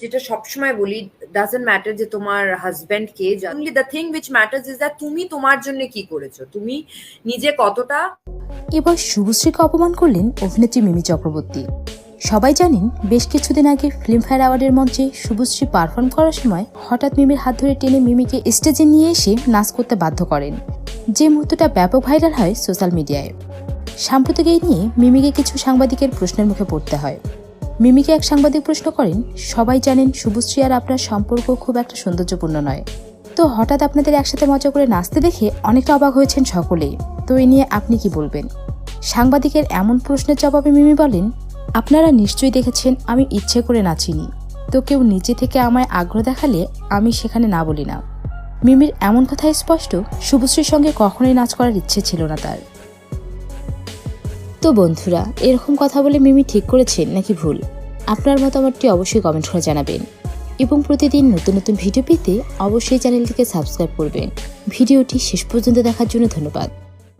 যেটা সবসময় বলি ডাজন্ট ম্যাটার যে তোমার husband K only the thing which matters is that তুমি তোমার জন্য কি করেছ, তুমি নিজে কতটা এবার শুভশ্রীকে অপমান করলেন অভিনেত্রী মিমি চক্রবর্তী। সবাই জানেন, বেশ কিছুদিন আগে ফিল্মফেয়ার অ্যাওয়ার্ডের মঞ্চে শুভশ্রী পারফর্ম করার সময় হঠাৎ মিমির হাত ধরে টেনে মিমিকে স্টেজে নিয়ে এসে নাচ করতে বাধ্য করেন। যে মুহূর্তটা ব্যাপক ভাইরাল হয় সোশ্যাল মিডিয়ায় সাম্প্রতিক এই নিয়ে মিমিকে কিছু সাংবাদিকের প্রশ্নের মুখে পড়তে হয়। মিমিকে এক সাংবাদিক প্রশ্ন করেন, সবাই জানেন শুভশ্রী আর আপনার সম্পর্ক খুব একটা সৌন্দর্যপূর্ণ নয়। তো হঠাৎ আপনাদের একসাথে মজা করে নাচতে দেখে অনেকটা অবাক হয়েছেন সকলেই। তো এ নিয়ে আপনি কি বলবেন? সাংবাদিকের এমন প্রশ্নের জবাবে মিমি বলেন, আপনারা নিশ্চয়ই দেখেছেন আমি ইচ্ছে করে নাচিনি। তো কেউ নিচে থেকে আমায় আগ্রহ দেখালে আমি সেখানে না বলি না। মিমির এমন কথাই স্পষ্ট শুভশ্রীর সঙ্গে কখনোই নাচ করার ইচ্ছে ছিল না তার। তো বন্ধুরা, এরকম কথা বলে মিমি ঠিক করেছেন নাকি ভুল? আপনার মতামতটি অবশ্যই কমেন্ট করে জানাবেন। এবং প্রতিদিন নতুন নতুন ভিডিও পেতে অবশ্যই চ্যানেলটিকে সাবস্ক্রাইব করবেন। ভিডিওটি শেষ পর্যন্ত দেখার জন্য ধন্যবাদ।